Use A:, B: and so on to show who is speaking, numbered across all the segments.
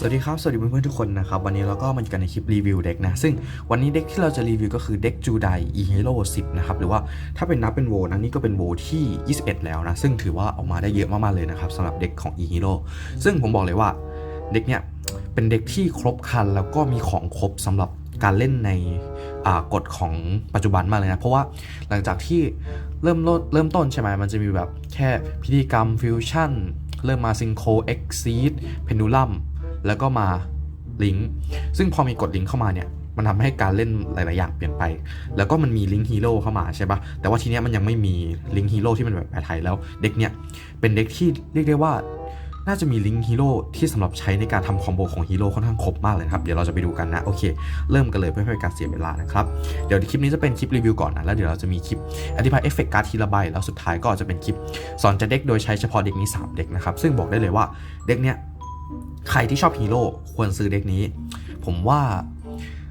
A: สวัสดีครับ สวัสดีเพื่อนๆทุกคนนะครับ วันนี้เราก็มาอยู่กันในคลิปรีวิวเด็กนะ ซึ่งวันนี้เด็กที่เราจะรีวิวก็คือเด็กจูไดอีเฮโร่10 นะครับ หรือว่าถ้าเป็นนับเป็นโวนะนี่ก็เป็นโวที่ 21 แล้วนะ ซึ่งถือว่าออกมาได้เยอะมากๆเลยนะครับสำหรับเด็กของอีเฮโร่ซึ่งผมบอกเลยว่าเด็กเนี่ยเป็นเด็กที่ครบคันแล้วก็มีของครบสำหรับ การเล่นในกฎของปัจจุบันมากเลยนะ เพราะว่าหลังจากที่เริ่มต้นเริ่มต้นใช่ไหมมันจะมีแบบแค่พิธีกรรมฟิวชั่น เริ่มมาซิงโคเอ็กซีดเพนดูลัมแล้วก็มาลิงก์ซึ่งพอมีกดลิงก์เข้ามาเนี่ยมันทำให้การเล่นหลาย ๆ อย่างเปลี่ยนไป แล้วก็มันมีลิงฮีโร่เข้ามาใช่ปะแต่ว่าทีเนี้ยมันยังไม่มีลิงฮีโร่ที่มันแบบแปลไทยแล้ว เด็กเนี่ยเป็นเด็กที่เรียกได้ว่า น่าจะมีลิงก์ฮีโร่ที่สำหรับใช้ในการทำคอมโบของฮีโร่ค่อนข้างครบมากเลยครับ เดี๋ยวเราจะไปดูกันนะโอเค เริ่มกันเลยเพื่อไม่ให้การเสียเวลานะครับ เดี๋ยวคลิปนี้จะเป็นคลิปรีวิวก่อนนะ แล้วเดี๋ยวเราจะมีคลิปอธิบายเอฟเฟกต์การ์ดทีละใบแล้วสุดท้ายก็จะเป็นคลิปสอนจะเด็กโดยใช้เฉพาะเด็กนี้สามเด็กนะครับซึ่งบอกได้เลยว่าเด็กเนี้ยใครที่ชอบฮีโร่ควรซื้อเด็กนี้ ผมว่า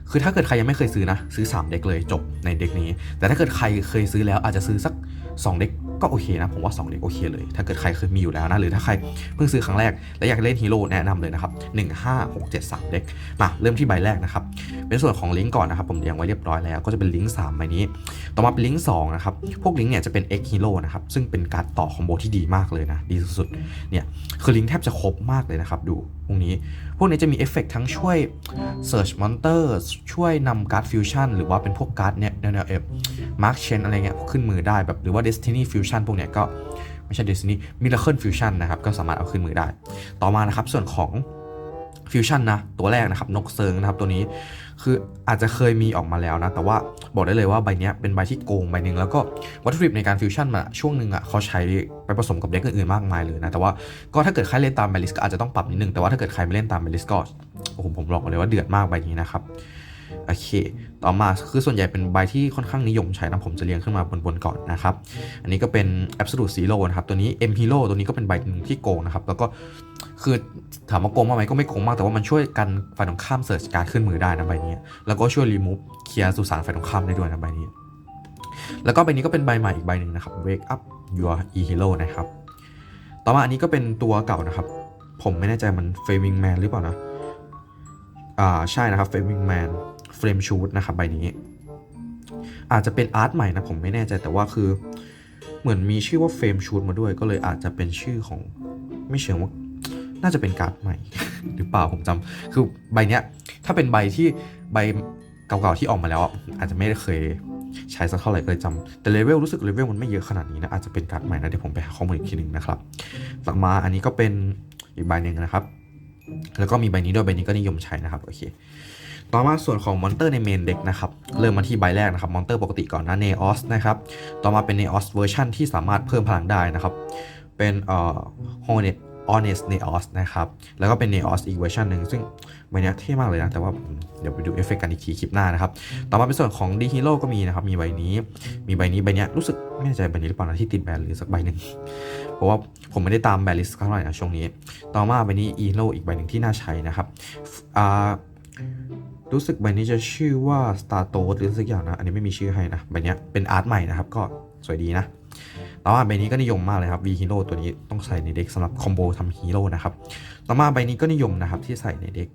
A: คือถ้าเกิดใครยังไม่เคยซื้อนะ ซื้อ 3 เด็กเลยจบในเด็กนี้ แต่ถ้าเกิดใครเคยซื้อแล้วอาจจะซื้อสัก 2 เด็ก ก็โอเคนะ ผมว่า 2เด็กโอเคเลย ถ้าเกิดใครเคยมีอยู่แล้วนะ หรือถ้าใครเพิ่งซื้อครั้งแรก และอยากเล่นฮีโร่แนะนำเลยนะครับ 1 5 6 7 3เด็ก มาเริ่มที่ใบแรกนะครับ เป็นส่วนของลิงก์ก่อนนะครับ ผมเรียงไว้เรียบร้อยแล้ว ก็จะเป็นลิงก์3ใบนี้ ต่อมาเป็นลิงก์2นะครับ พวกลิงก์เนี่ยจะเป็น X Hero นะครับ ซึ่งเป็นการต่อคอมโบที่ดีมากเลยนะ ดีสุดๆ เนี่ย คือลิงก์แทบจะครบมากเลยนะครับ ดู พวกนี้ พวกนี้จะมีเอฟเฟกต์ทั้งช่วย Search Monster ช่วยนำการ์ดฟิวชั่นหรือว่าเป็นพวกการ์ดเนี่ยแนวๆเอฟ มาร์คเชนอะไรเงี้ยขึ้นมือได้แบบหรือว่า Destiny Fusion พวกเนี้ยก็ไม่ใช่ Destiny Miracle Fusion นะครับก็สามารถเอาขึ้นมือได้ ต่อมานะครับส่วนของฟิวชั่นนะตัวแรกนะครับนกเซิงนะครับตัวนี้คืออาจจะเคยมีออกมาแล้วนะ แต่ว่าบอกได้เลยว่าใบเนี้ยเป็นใบที่โกงใบหนึ่งแล้วก็วัตถุดิบในการฟิวชั่นมาช่วงหนึ่งอะเขาใช้ไปผสมกับเด็กอื่นๆมากมายเลยนะ แต่ว่าก็ถ้าเกิดใครเล่นตามแบลิสก็อาจจะต้องปรับนิดนึงแต่ว่าถ้าเกิดใครไม่เล่นตามแบลิสก็โอ้โหผมบอกเลยว่าเดือดมากใบนี้นะครับ โอเค ต่อมาคือส่วนใหญ่เป็นใบที่ค่อนข้างนิยมใช้นะผมจะเรียงขึ้นมาบนๆก่อนนะครับ อันนี้ก็เป็น Absolute Zero นะครับ ตัวนี้ M Hero ตัวนี้ก็เป็นใบหนึ่งที่โกงนะครับ แล้วก็คือถามว่าโกงมากไหมก็ไม่โกงมาก แต่ว่ามันช่วยกันฝ่ายตรงข้ามเสิร์ชการขึ้นมือได้นะใบนี้ แล้วก็ช่วยรีมูฟเคลียร์สุสานฝ่ายตรงข้ามได้ด้วยนะใบนี้ แล้วก็ใบนี้ก็เป็นใบใหม่อีกใบหนึ่งนะครับ Wake Up Your E Hero นะครับ ต่อมาอันนี้ก็เป็นตัวเก่านะครับ ผมไม่แน่ใจมัน Framing Man หรือเปล่านะ อ่าใช่นะครับ Framing Man Frame Shoot นะครับใบนี้ อาจจะเป็นอาร์ตใหม่นะผมไม่แน่ใจแต่ว่าคือเหมือนมีชื่อว่า Frame Shoot มาด้วย ก็เลยอาจจะเป็นชื่อของไม่เชิงว่าน่าจะเป็นการ์ดใหม่ หรือเปล่าผมจำคือใบเนี้ยถ้าเป็นใบที่ใบเก่าๆที่ออกมาแล้ว อาจจะไม่ได้เคยใช้สักเท่าไหร่เลยจำแต่เลเวลรู้สึกเลเวลมันไม่เยอะขนาดนี้นะอาจจะเป็นการ์ดใหม่นะเดี๋ยวผมไปหาข้อมูลอีกทีหนึ่งนะครับต่อมาอันนี้ก็เป็นอีกใบหนึ่งนะครับ แล้วก็มีใบนี้ด้วยใบนี้ก็นิยมใช้นะครับโอเค ต่อมาส่วนของมอนเตอร์ในเมนเด็กนะครับ เริ่มมาที่ใบแรกนะครับมอนเตอร์ปกติก่อนนะเนออสนะครับ ต่อมาเป็นเนออสเวอร์ชันที่สามารถเพิ่มพลังได้นะครับ เป็นเอ่อ Hornet Honest Neos นะครับ แล้วก็เป็น Neos อีกเวอร์ชันหนึ่งซึ่งใบเนี้ยเท่มากเลยนะ แต่ว่าเดี๋ยวไปดูเอฟเฟกต์กันอีกทีคลิปหน้านะครับ ต่อมาเป็นส่วนของ D Hero ก็มีนะครับ มีใบนี้ มีใบนี้ใบเนี้ยรู้สึกไม่แน่ใจใบนี้หรือเปล่านะที่ติดแบนหรือสักใบหนึ่งเพราะว่าผมไม่ได้ตามแบนลิสเท่าไหร่นะช่วงนี้ ต่อมาใบนี้ E Hero อีกใบหนึ่งที่น่าใช้นะครับอ่า รู้สึกใบนี้จะชื่อว่า Star t o a d หรือสักอย่างนะ อันนี้ไม่มีชื่อให้นะ ใบนี้เป็นอาร์ตใหม่นะครับ ก็สวยดีนะ ต่อมาใบนี้ก็นิยมมากเลยครับ V Hero ตัวนี้ต้องใส่ในเด็กสำหรับคอมโบทำฮีโร่นะครับ ต่อมาใบนี้ก็นิยมนะครับที่ใส่ในเด็ก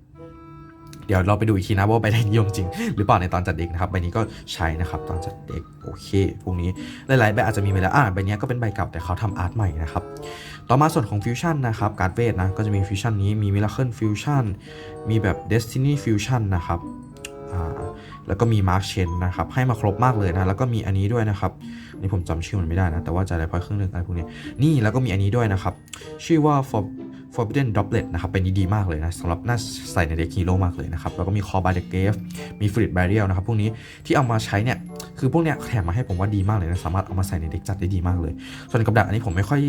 A: เดี๋ยวเราไปดูอีกทีนะว่าใบไหนนิยมจริง หรือเปล่าในตอนจัดเด็กนะครับใบนี้ก็ใช้นะครับตอนจัดเด็กโอเคพวกนี้หลายๆใบอาจจะมีไปแล้วอ่าใบนี้ก็เป็นใบเก่าแต่เขาทำอาร์ตใหม่นะครับต่อมาส่วนของฟิวชั่นนะครับการ์ดเวทนะก็จะมีฟิวชั่นนี้มีมิราเคิลฟิวชั่นมีแบบเดสตินีฟิวชั่นนะครับ แล้วก็มี Mark Chen นะครับให้มาครบมากเลยนะแล้วก็มีอันนี้ด้วยนะครับนี่ผมจำชื่อมันไม่ได้นะแต่ว่าจะอะไรพอยเครื่องหนึงอะไรพวกนี้นี่แล้วก็มีอันนี้ด้วยนะครับชื่อว่า For Forbidden Droplet นะครับ เป็นดีมากเลยนะสำหรับน่าใส่ในเด็กฮีโร่มากเลยนะครับ แล้วก็มี Call by the Grave มี Fluid Barrier นะครับ พวกนี้ที่เอามาใช้เนี่ย คือพวกเนี้ยแถมมาให้ผมว่าดีมากเลยนะ สามารถเอามาใส่ในเด็กจัดได้ดีมากเลย ส่วนกับดักอันนี้ผมไม่ค่อย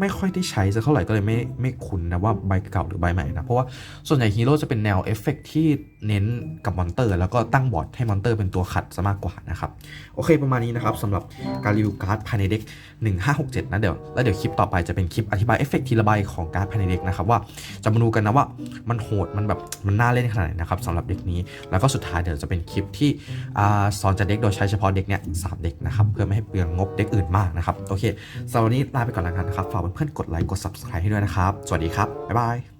A: ไม่ค่อยได้ใช้สักเท่าไหร่ก็เลยไม่ไม่คุ้นนะว่าใบเก่าหรือใบใหม่นะ เพราะว่าส่วนใหญ่ฮีโร่จะเป็นแนวเอฟเฟกที่ เน้นกับมอนเตอร์ แล้วก็ตั้งบอร์ดให้มอนเตอร์เป็นตัวขัดซะมากกว่านะครับ โอเคประมาณนี้นะครับสำหรับการรีวิวการ์ดภายในเด็ก1567 นะเดี๋ยวแล้วเดี๋ยวคลิปต่อไปจะเป็นคลิปอธิบายเอฟเฟกต์ทีละใบของการ์ดภายในเด็กนะครับว่าจะมาดูกันนะว่ามันโหดมันแบบมันน่าเล่นขนาดไหนนะครับสำหรับเด็กนี้แล้วก็สุดท้ายเดี๋ยวจะเป็นคลิปที่สอนจัดเด็กโดยใช้เฉพาะเด็กเนี่ยสามเด็กนะครับเพื่อไม่ให้เปลืองงบเด็กอื่นมากนะครับโอเคสำหรับวันนี้ลาไปก่อนแล้วกันนะครับฝากเพื่อนๆกดไลค์กด subscribe ให้ด้วยนะครับ สวัสดีครับบ๊ายบาย